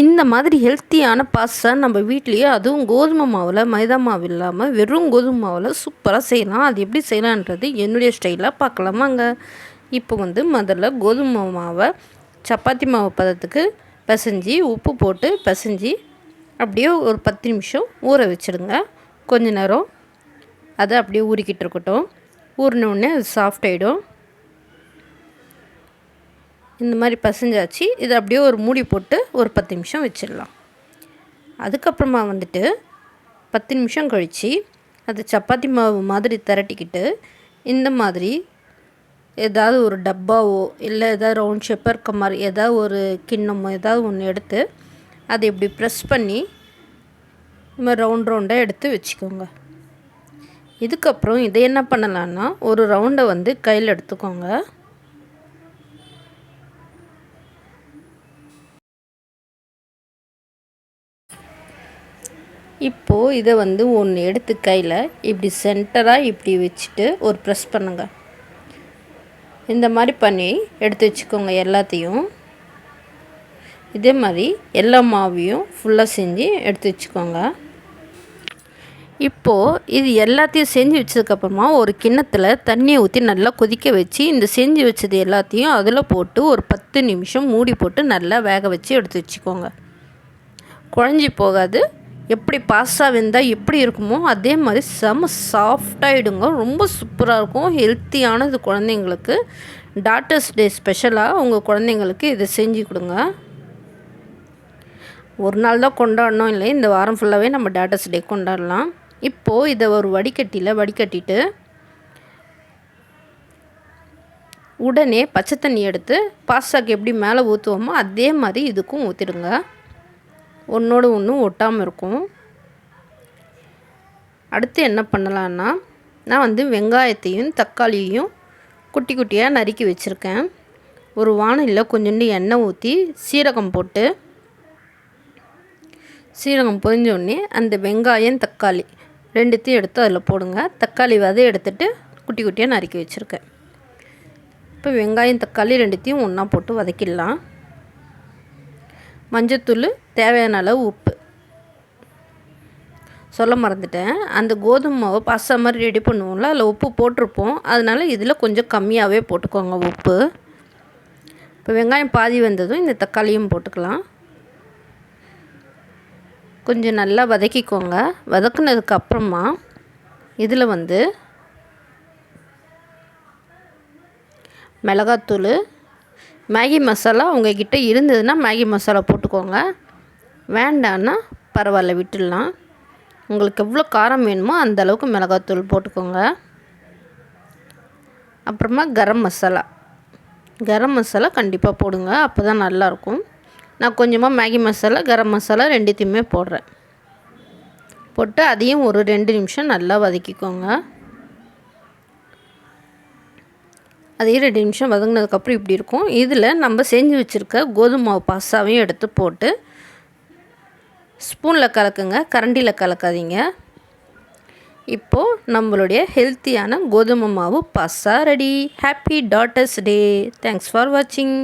இந்த மாதிரி ஹெல்த்தியான பாஸ்தா நம்ம வீட்லேயே அதுவும் கோதுமை மாவில் மைதா மாவு இல்லாமல் வெறும் கோதுமை மாவில் சூப்பராக செய்யலாம். அது எப்படி செய்யலான்றது என்னுடைய ஸ்டைலாக பார்க்கலாமாங்க. இப்போ வந்து முதல்ல கோதுமை மாவை சப்பாத்தி மாவு பதத்துக்கு பிசைஞ்சி உப்பு போட்டு பிசைஞ்சி அப்படியே ஒரு பத்து நிமிஷம் ஊற வச்சுடுங்க. கொஞ்ச நேரம். அதை அப்படியே ஊறிக்கிட்டு இருக்கட்டும். ஊறினோடனே அது சாஃப்ட் ஆகிடும் இந்த மாதிரி பசஞ்சாச்சு. இதை அப்படியே ஒரு மூடி போட்டு ஒரு பத்து நிமிஷம் வச்சிடலாம். அதுக்கப்புறமா வந்துட்டு பத்து நிமிஷம் கழித்து அது சப்பாத்தி மாவு மாதிரி திரட்டிக்கிட்டு இந்த மாதிரி ஏதாவது ஒரு டப்பாவோ இல்லை ஏதாவது ரவுண்ட் ஷேப்பாக இருக்க மாதிரி ஏதாவது ஒரு கிண்ணமோ ஏதாவது ஒன்று எடுத்து அதை இப்படி ப்ரெஸ் பண்ணி இந்த மாதிரி ரவுண்ட் ரவுண்டாக எடுத்து வச்சுக்கோங்க. இதுக்கப்புறம் இதை என்ன பண்ணலான்னா ஒரு ரவுண்டை வந்து கையில் எடுத்துக்கோங்க. இப்போது இதை வந்து ஒன்று எடுத்து கையில் இப்படி சென்டராக இப்படி வச்சுட்டு ஒரு ப்ரெஸ் பண்ணுங்க. இந்த மாதிரி பண்ணி எடுத்து வச்சுக்கோங்க எல்லாத்தையும். இதே மாதிரி எல்லா மாவையும் ஃபுல்லாக செஞ்சு எடுத்து வச்சுக்கோங்க. இப்போது இது எல்லாத்தையும் செஞ்சு வச்சதுக்கப்புறமா ஒரு கிண்ணத்தில் தண்ணியை ஊற்றி நல்லா கொதிக்க வச்சு இந்த செஞ்சு வச்சது எல்லாத்தையும் அதில் போட்டு ஒரு பத்து நிமிஷம் மூடி போட்டு நல்லா வேக வச்சு எடுத்து வச்சுக்கோங்க. குழஞ்சி போகாது. எப்படி பாஸ்தா வெந்தால் எப்படி இருக்குமோ அதே மாதிரி செம சாஃப்டாகிடுங்க ரொம்ப சூப்பராக இருக்கும். ஹெல்த்தியானது குழந்தைங்களுக்கு. டாட்டர்ஸ் டே ஸ்பெஷலாக உங்கள் குழந்தைங்களுக்கு இதை செஞ்சு கொடுங்க. ஒரு நாள் தான் கொண்டாடணும் இல்லை இந்த வாரம் ஃபுல்லாகவே நம்ம டாட்டர்ஸ் டே கொண்டாடலாம். இப்போது இதை ஒரு வடிகட்டியில் வடிகட்டிட்டு உடனே பச்சை தண்ணி எடுத்து பாஸ்தாக்கு எப்படி மேலே ஊற்றுவோமோ அதே மாதிரி இதுக்கும் ஊற்றிடுங்க ஒன்றோடு ஒன்று ஒட்டாமல் இருக்கும். அடுத்து என்ன பண்ணலான்னா நான் வந்து வெங்காயத்தையும் தக்காளியையும் குட்டி குட்டியாக நறுக்கி வச்சுருக்கேன். ஒரு வானலியில் கொஞ்சோண்டு எண்ணெய் ஊற்றி சீரகம் போட்டு சீரகம் பொரிஞ்சோடனே அந்த வெங்காயம் தக்காளி ரெண்டுத்தையும் எடுத்து அதில் போடுங்க. தக்காளி வதை எடுத்துகிட்டு குட்டி குட்டியாக நறுக்கி வச்சுருக்கேன். இப்போ வெங்காயம் தக்காளி ரெண்டுத்தையும் ஒன்றா போட்டு வதக்கிடலாம். மஞ்சத்தூள் தேவையான அளவு உப்பு. சொல்ல மறந்துட்டேன். அந்த கோதுமை மாவை பாஸ்தா மாதிரி ரெடி பண்ணுவோம்ல அதில் உப்பு போட்டிருப்போம். அதனால் இதில் கொஞ்சம் கம்மியாகவே போட்டுக்கோங்க உப்பு. இப்போ வெங்காயம் பாதி வந்ததும் இந்த தக்காளியும் போட்டுக்கலாம். கொஞ்சம் நல்லா வதக்கிக்கோங்க. வதக்குனதுக்கு அப்புறமா இதில் வந்து மிளகாத்தூள் மேகி மசாலா உங்கள்கிட்ட இருந்ததுன்னா மேகி மசாலா போட்டுக்கோங்க. வேண்டான்னா பரவாயில்ல விட்டுடலாம். உங்களுக்கு எவ்வளோ காரம் வேணுமோ அந்த அளவுக்கு மிளகாத்தூள் போட்டுக்கோங்க. அப்புறமா கரம் மசாலா. கரம் மசாலா கண்டிப்பாக போடுங்க அப்போ தான் நல்லாயிருக்கும். நான் கொஞ்சமாக மேகி மசாலா கரம் மசாலா ரெண்டுத்தையுமே போடுறேன். போட்டு அதையும் ஒரு ரெண்டு நிமிஷம் நல்லா வதக்கிக்கோங்க. அதே ரெண்டு நிமிஷம் வதங்கினதுக்கப்புறம் இப்படி இருக்கும். இதில் நம்ம செஞ்சு வச்சுருக்க கோதுமை மாவு பாஸ்தாவையும் எடுத்து போட்டு ஸ்பூனில் கலக்குங்க. கரண்டியில் கலக்காதீங்க. இப்போது நம்மளுடைய ஹெல்த்தியான கோதுமை மாவு pasta ready. Happy daughters day thanks for வாட்சிங்